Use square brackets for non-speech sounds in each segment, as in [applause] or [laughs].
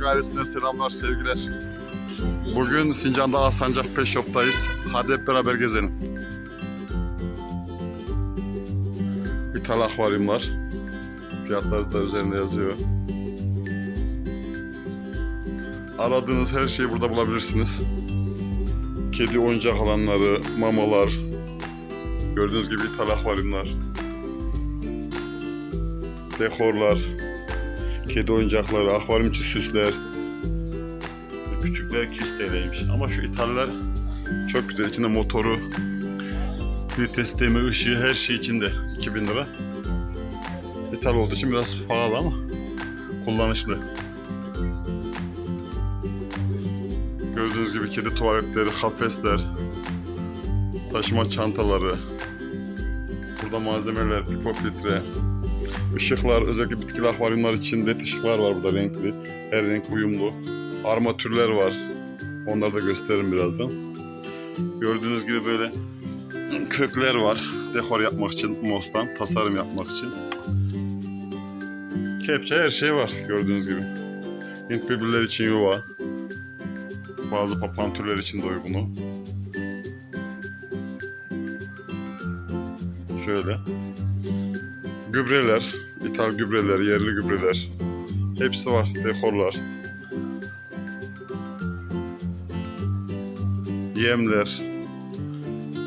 Işık ailesinden selamlar, sevgiler. Bugün Sincan'da Alsancak Pet. Hadi hep beraber gezelim. İthal akvaryumlar. Fiyatları da üzerinde yazıyor. Aradığınız her şeyi burada bulabilirsiniz. Kedi oyuncak alanları, mamalar, gördüğünüz gibi ithal akvaryumlar, dekorlar, kedi oyuncakları, akvaryum içi süsler. Küçükler 200 TL'ymiş. Ama şu ithaller çok güzel. İçinde motoru, filtre sistemi, ışığı, her şey içinde. 2000 lira. İthal olduğu için biraz pahalı ama kullanışlı. Gördüğünüz gibi kedi tuvaletleri, kafesler, taşıma çantaları, burada malzemeler, pipo filtre, ışıklar, özellikle bitkili akvaryumlar için led ışıklar var burada renkli. Her renk uyumlu. Armatürler var. Onları da gösteririm birazdan. Gördüğünüz gibi böyle kökler var. Dekor yapmak için mostan, tasarım yapmak için. Kepçe her şey var gördüğünüz gibi. Hint bülbüller için yuva. Bazı papağan türleri için de uygunu. Şöyle. Gübreler, ithal gübreler, yerli gübreler. Hepsi var, dekorlar. Yemler,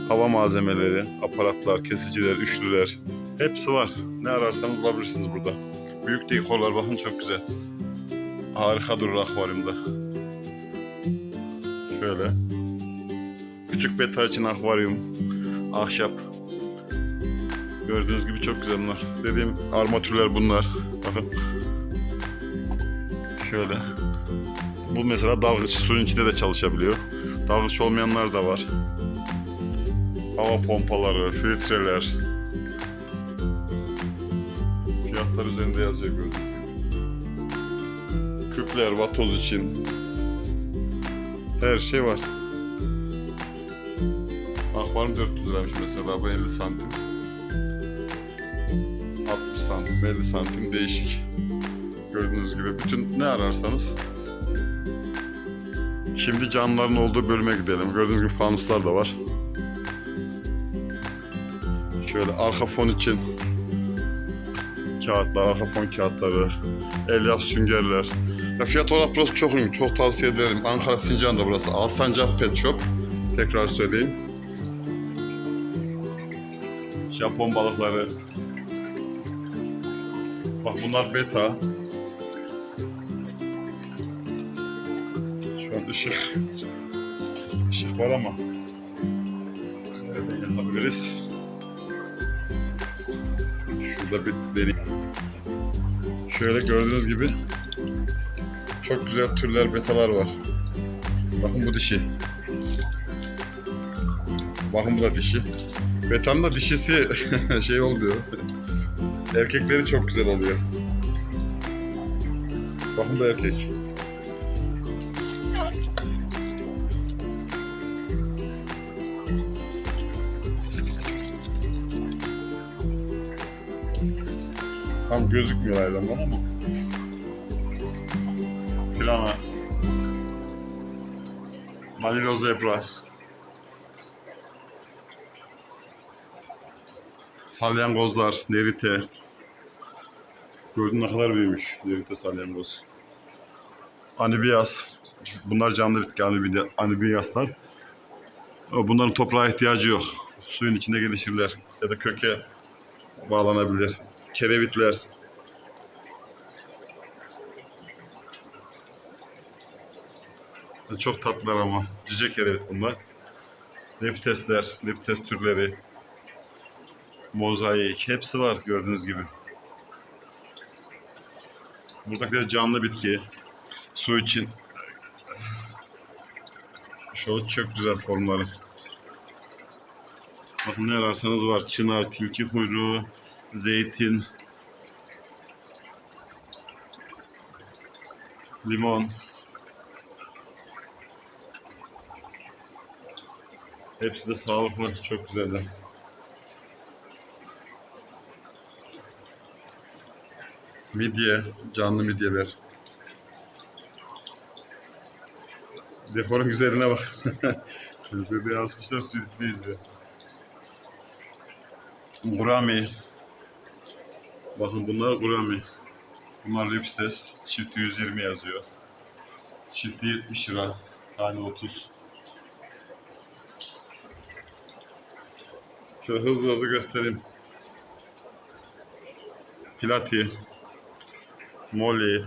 hava malzemeleri, aparatlar, kesiciler, üçlüler. Hepsi var. Ne ararsanız bulabilirsiniz burada. Büyük dekorlar bakın çok güzel. Harika durur akvaryumda. Şöyle. Küçük beta için akvaryum, ahşap. Gördüğünüz gibi çok güzel bunlar. Dediğim armatürler bunlar. Bakın. Şöyle. Bu mesela dalgıç suyun içinde de çalışabiliyor. Dalgıç olmayanlar da var. Hava pompaları, filtreler. Fiyatlar üzerinde yazıyor gördüğünüz gibi. Küpler, vatoz için. Her şey var. Akvaryum 400 liraymış mesela bu 50 santim. 60 santim, 50 santim değişik. Gördüğünüz gibi bütün ne ararsanız. Şimdi canlıların olduğu bölüme gidelim. Gördüğünüz gibi fanuslar da var. Şöyle arka fon için kağıtlar, arka fon kağıtları, elyaf süngerler. Ya fiyat olarak burası çok uygun, çok tavsiye ederim. Ankara Sincan'da burası. Alsancak Pet Shop. Tekrar söyleyeyim. Japon balıkları, Bak bunlar beta. Şu an ışık ışık var ama nereden yakabiliriz? Şurada bir delik. Şöyle gördüğünüz gibi çok güzel türler betalar var. Bakın bu dişi. Bakın bu da dişi. Betanın da dişisi [laughs] şey oluyor. Erkekleri çok güzel oluyor. Bakın da erkek. Tam gözükmüyor hayvanlar ama. Filana. Manilo zebra. Salyangozlar, nerite. Gördün ne kadar büyümüş nerite salyangoz. Anibiyas. Bunlar canlı bitki anibi- anibiyaslar. Bunların toprağa ihtiyacı yok. Suyun içinde gelişirler. Ya da köke bağlanabilir. Kerevitler. Çok tatlılar ama. Cüce kerevit bunlar. Leptesler, leptes türleri mozaik hepsi var gördüğünüz gibi. Buradakiler canlı bitki. Su için. Şu çok güzel formları. Bakın ne ararsanız var. Çınar, tilki kuyruğu, zeytin, limon. Hepsi de sağlıklı, çok güzeller. Midye, canlı midyeler. Dekorun güzelliğine bak. [laughs] Bebeği asmışlar sürekli izliyor. Gurami. Bakın bunlar Gurami. Bunlar Lipstes. Çifti 120 yazıyor. Çifti 70 lira. Tane 30. Şöyle hızlı hızlı göstereyim. Pilati. Molly.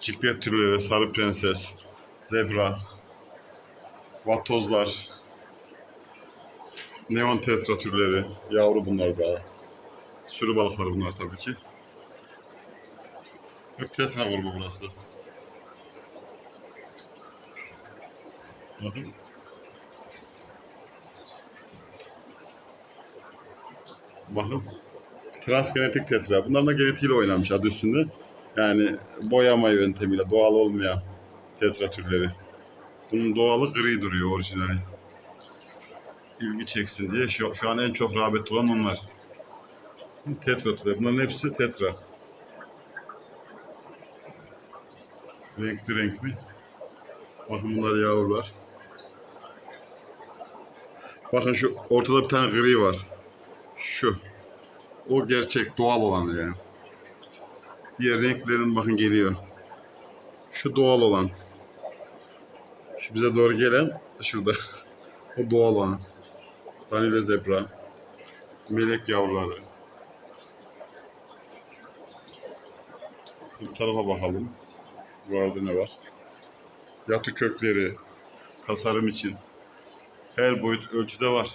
Ciklet türleri, sarı prenses, zebra, vatozlar, neon tetra türleri, yavru bunlar daha. Sürü balıkları bunlar tabii ki. Hep tetra grubu burası. Bakın. Bakın. Transgenetik tetra. Bunların da genetiğiyle oynanmış adı üstünde. Yani boyama yöntemiyle doğal olmayan tetra türleri. Bunun doğalı gri duruyor orijinali. İlgi çeksin diye şu, şu an en çok rağbet olan onlar. Tetra türleri. Bunların hepsi tetra. Renkli renkli. Bakın bunlar yavrular. Bakın şu ortada bir tane gri var. Şu. O gerçek doğal olan yani. Diğer renklerin bakın geliyor. Şu doğal olan. Şu bize doğru gelen şurada. [laughs] o doğal olan. Danile zebra. Melek yavruları. Bu tarafa bakalım. Bu arada ne var? Yatı kökleri. Tasarım için. Her boyut ölçüde var.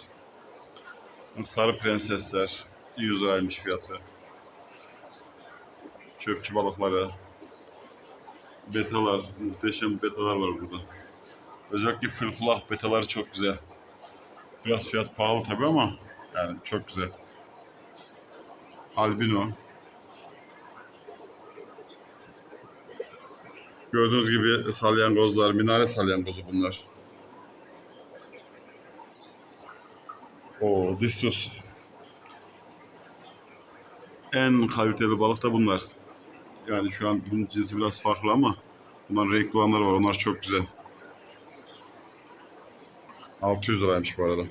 Sarı prensesler. 100 liraymış fiyatı çöpçü balıkları, betalar, muhteşem betalar var burada. Özellikle fırfılah betaları çok güzel. Biraz fiyat pahalı tabi ama yani çok güzel. Albino. Gördüğünüz gibi salyangozlar, minare salyangozu bunlar. O distus. En kaliteli balık da bunlar. Yani şu an bunun cinsi biraz farklı ama bunların renkli olanları var. Onlar çok güzel. 600 liraymış bu arada.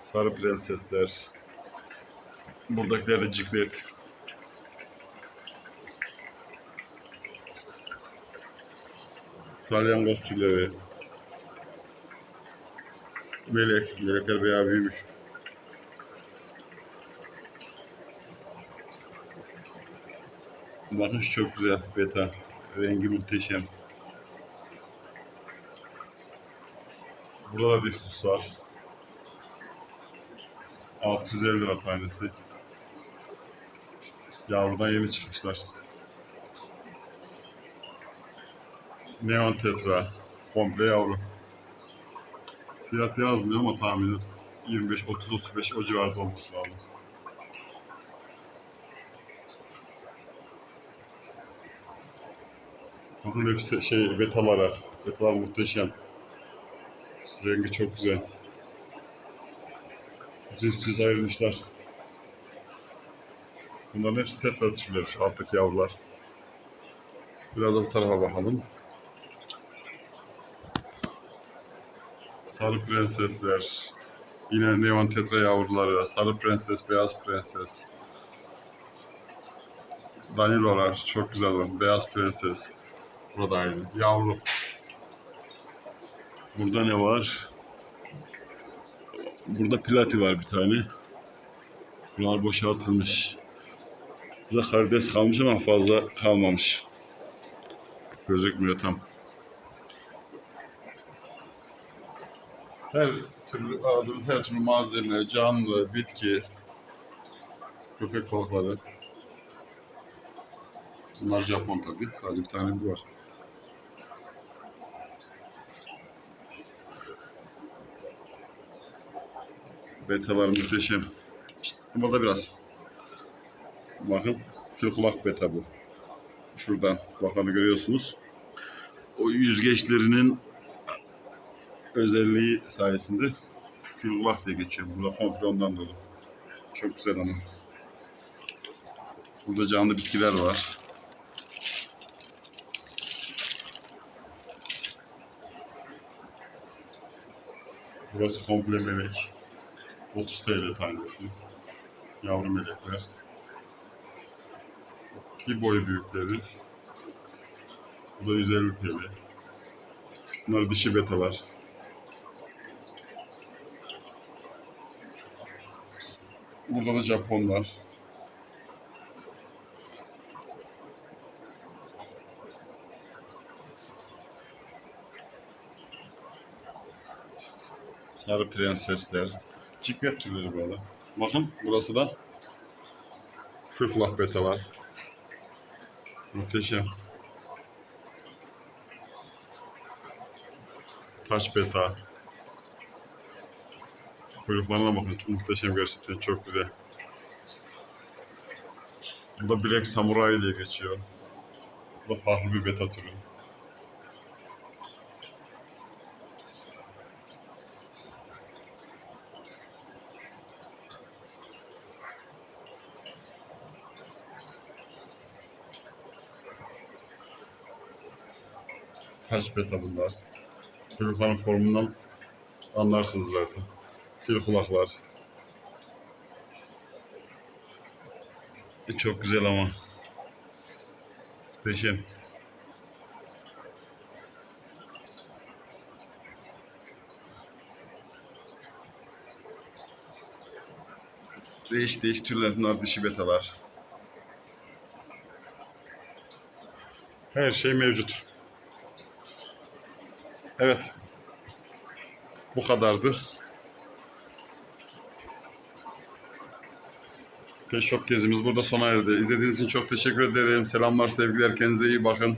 Sarı prensesler. Buradakiler de ciklet. Salyangoz tüyleri. Melek. Melekler bayağı büyümüş. Şu çok güzel beta. Rengi muhteşem. Burada da distus var. 650 lira tanesi. Yavrudan yeni çıkmışlar. Neon tetra. Komple yavru. Fiyat yazmıyor ama tahmini 25, 30, 35 o civarda olması lazım. Bakın hepsi şey betalara. Betalar muhteşem. Rengi çok güzel. Cinsiz ayrılmışlar. Bunların hepsi tetra türleri şu alttaki yavrular. Biraz da bu tarafa bakalım. Sarı prensesler. Yine neon tetra yavruları. Sarı prenses, beyaz prenses. Danilolar çok güzel olan. Beyaz prenses. Burada aynı. Yavru. Burada ne var? Burada plati var bir tane. Bunlar boşaltılmış. Burada karides kalmış ama fazla kalmamış. Gözükmüyor tam. Her türlü aradığınız her türlü malzeme, canlı, bitki, köpek balıkları. Bunlar Japon tabii. Sadece bir tane bu var. Betalar muhteşem. İşte burada biraz. Bakın şu kulak beta bu. Şuradan kulaklarını görüyorsunuz. O yüzgeçlerinin özelliği sayesinde kül kulak diye geçiyor. Burada komple ondan dolu. Çok güzel ama. Burada canlı bitkiler var. Burası komple bebek. 30 TL tanesi. Yavru melekler. Bir boy büyükleri. Bu da 150 TL. Bunlar dişi betalar. Burada da Japonlar. Sarı prensesler. Ciklet türleri böyle. Bakın burası da fırflah betalar. Muhteşem. Taş beta. Kuyruklarına bakın. Muhteşem gerçekten. Çok güzel. Bu da Black Samurai diye geçiyor. Bu da farklı bir beta türü. Taş beta bunlar. Kuyrukların formundan anlarsınız zaten. Fil kulaklar. E, çok güzel ama. Muhteşem. Değiş değiş türler bunlar dişi betalar. Her şey mevcut. Evet. Bu kadardı. Shop gezimiz burada sona erdi. İzlediğiniz için çok teşekkür ederim. Selamlar, sevgiler. Kendinize iyi bakın.